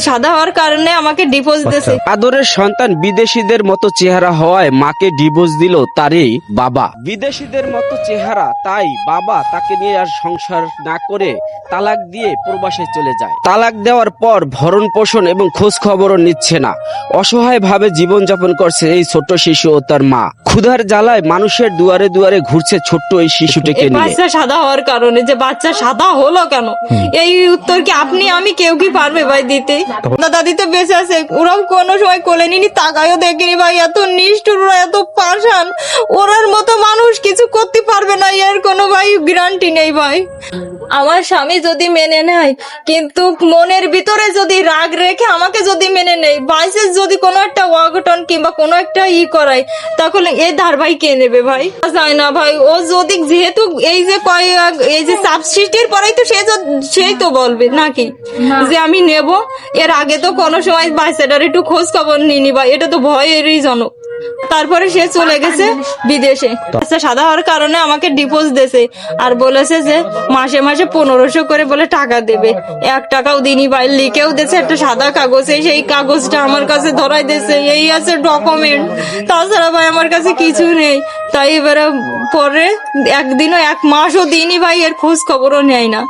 সাদা হওয়ার কারণে আমাকে ডিভোর্স দিয়েছে। আদরের সন্তান বিদেশিদের মতো চেহারা হওয়ায় মাকে ডিভোর্স দিল তারই বাবা। বিদেশিদের মতো চেহারা তাই বাবা তাকে নিয়ে আর সংসার না করে তালাক দিয়ে প্রবাসে চলে যায়। তালাক দেওয়ার পর ভরণ পোষণ এবং খোঁজ খবরও নিচ্ছে না। অসহায় ভাবে জীবনযাপন করছে এই ছোট্ট শিশু ও তার মা। ক্ষুধার জ্বালায় মানুষের দুয়ারে দুয়ারে ঘুরছে ছোট্ট এই শিশুটিকে নিয়ে। বাচ্চা সাদা হওয়ার কারণে যে বাচ্চা সাদা হলো কেন? এই উত্তর কি আপনি আমি কেউ কি পারবে ভাই দিতে? দাদা তো বেঁচে আছে। ওরাও কোনো সময় কোলে নিনি তাকায়ও দেখিনি ভাই। এত নিষ্ঠুর, ওরা এত পাশান ওরার মতো মানুষ কিছু করতে পারবে না এর কোনো ভাই গ্যারান্টি নেই ভাই। আমার স্বামী যদি মেনে নেয় কিন্তু মনের ভিতরে যদি রাগ রেখে আমাকে যদি মেনে নেয় বাইসেস যদি কোনো একটা অঘটন কিংবা কোনো একটা ই করায় তাহলে এই ধার ভাই কে নেবে ভাই? যায় না ভাই ও যদি যেহেতু এই যে কয় এই যে সাবসিডির পরেই তো সে সেই তো বলবে নাকি? যে আমি নেব এর আগে তো কোনো সময় বাচ্চাটার একটু খোঁজ খবর নিনি ভাই এটা তো ভয়েরই জনক। তারপরে সে চলে গেছে বিদেশে। সাদা হওয়ার কারণে আমাকে ডিপোজ দেছে আর বলেছে যে মাসে মাসে পনেরোশো করে বলে টাকা দেবে। এক টাকাও দিনই ভাই, লিখেও দিয়েছে একটা সাদা কাগজে সেই কাগজটা আমার কাছে ধরাই দিয়েছে, এই আছে ডকুমেন্ট তাছাড়া ভাই আমার কাছে কিছু নেই। তাই এবারে পরে একদিনও এক মাসও দিনই ভাই, এর খোঁজ খবরও নেয় না।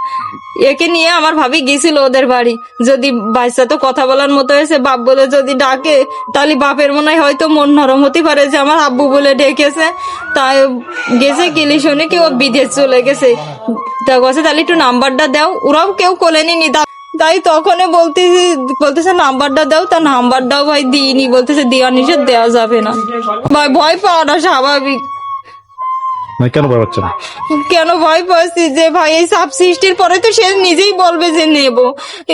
একে নিয়ে আমার ভাবি গেছিল ওদের বাড়ি। যদি বাচ্চা তো কথা বলার মতো হয়েছে, বাপ বলে যদি ডাকে, তাহলে বাপের মনে হয় হয়তো মন নরম হতে পারে যে আমার আব্বু বলে ডেকেছে। তাই গেছে গেলি শুনে কি ও বিদেশ চলে গেছে। তা গেছে তাহলে একটু নাম্বারটা দাও। ওরাও কেউ কোলে নিনি তাই তখনই বলতেছি, বলতেছে, নাম্বারটা দাও। তা নাম্বারটাও ভাই দিইনি। বলতেছে, দেওয়া নিষেধ, দেওয়া যাবে না। ভাই, ভয় পাওয়াটা স্বাভাবিক। মানে কেন ভয় পাচ্ছে না কেন ভয় পাচ্ছি যে ভাই, এই সাব সৃষ্টির পরে তো সে নিজেই বলবে যে নেব।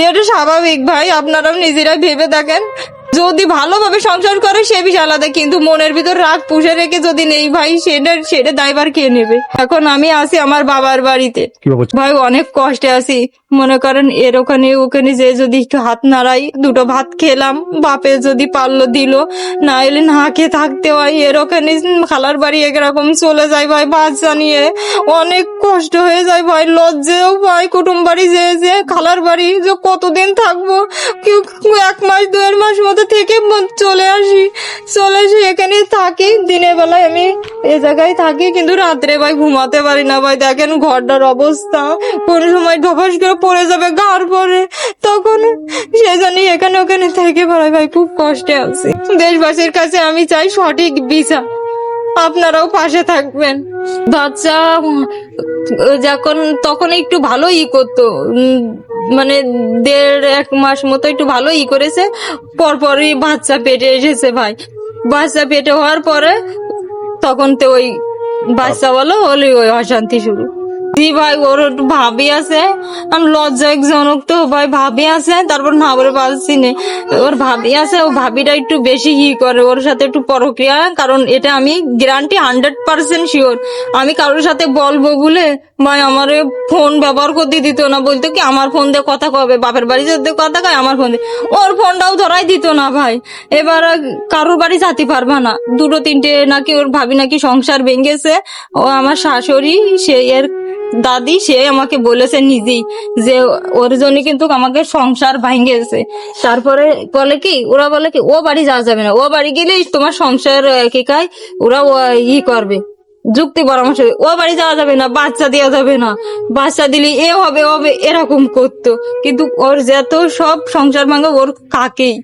এটা স্বাভাবিক ভাই, আপনারাও নিজেরা ভেবে দেখেন। যদি ভালোভাবে সংসার করে সে বিষয় আলাদা কিন্তু মনের ভিতর রাগ পুষে রেখে যদি নেই ভাই সেটা সেটা দায়বার কে নেবে? এখন আমি আছি আমার বাবার বাড়িতে। ভাই অনেক কষ্টে আছি। মনে করেন এর ওখানে ওখানে যে যদি একটু হাত নাড়াই দুটো ভাত খেলাম বাপে যদি পারল দিল। না এলে না খেয়ে থাকতে হয় এর ওখানে খালার বাড়ি একরকম চলে যায় ভাই বাচ্চা নিয়ে অনেক কষ্ট হয়ে যায় ভাই লজ্জেও ভাই কুটুম বাড়ি যে যে খালার বাড়ি যে কতদিন থাকব? কেউ এক মাস দেড় মাস মতো থেকে চলে আসি। চলে এসে এখানে থাকি। দিনের বেলায় আমি এ জায়গায় থাকি, কিন্তু রাত্রে ভাই ঘুমাতে পারি না ভাই। দেখেন ঘরটার অবস্থা। কোন সময় ধপাস করে পড়ে যাবে গার পরে তখন সেজন্য এখানে ওখানে থেকে পড়াই ভাই খুব কষ্টে আছি। দেশবাসীর কাছে আমি চাই সঠিক বিচার। আপনারাও পাশে থাকবেন। বাচ্চা যখন, তখন একটু ভালো ই করতো। মানে দেড় এক মাস মতো একটু ভালো ই করেছে, পরপরই বাচ্চা পেটে এসেছে ভাই। বাচ্চা পেটে হওয়ার পরে তখন তো ওই বাচ্চা বলো হলে ওই অশান্তি শুরু। জি ভাই, ওর একটু ভাবি আছে। আমি লজ্জাজনক তো ভাই, ভাবি আছে, তারপর না বলে পারছি না। ওর ভাবি আছে, ও ভাবিটা একটু বেশি ই করে, ওর সাথে একটু পরক্রিয়া, কারণ এটা আমি গ্যারান্টি হান্ড্রেড পার্সেন্ট শিওর আমি কারোর সাথে বলব বলে, ভাই, আমার ফোন ব্যবহার করতে দিত না, বলতো কি, আমার ফোন দিয়ে কথা কবে? বাপের বাড়ি যদি কথা কয়, আমার ফোন দিয়ে ওর ফোনটাও ধরাই দিত না ভাই। এবার কারোর বাড়ি যাতে পারবা না। দুটো তিনটে নাকি ওর ভাবি নাকি সংসার ভেঙেছে। ও আমার শাশুড়ি, সে এর দাদি, সে আমাকে বলেছে নিজেই যে ওর জন্য কিন্তু আমাকে সংসার ভাঙেছে তারপরে বলে কি, ওরা বলে কি, ও বাড়ি যাওয়া যাবে না। ও বাড়ি গেলেই তোমার সংসার কি কায় ওরা ই করবে, যুক্তি পরামর্শ। ও বাড়ি যাওয়া যাবে না, বাচ্চা দেওয়া যাবে না। বাচ্চা দিলে এ হবে হবে, এরকম করতো। কিন্তু ওর যত সব সংসার ভাঙা ওর কাকেই।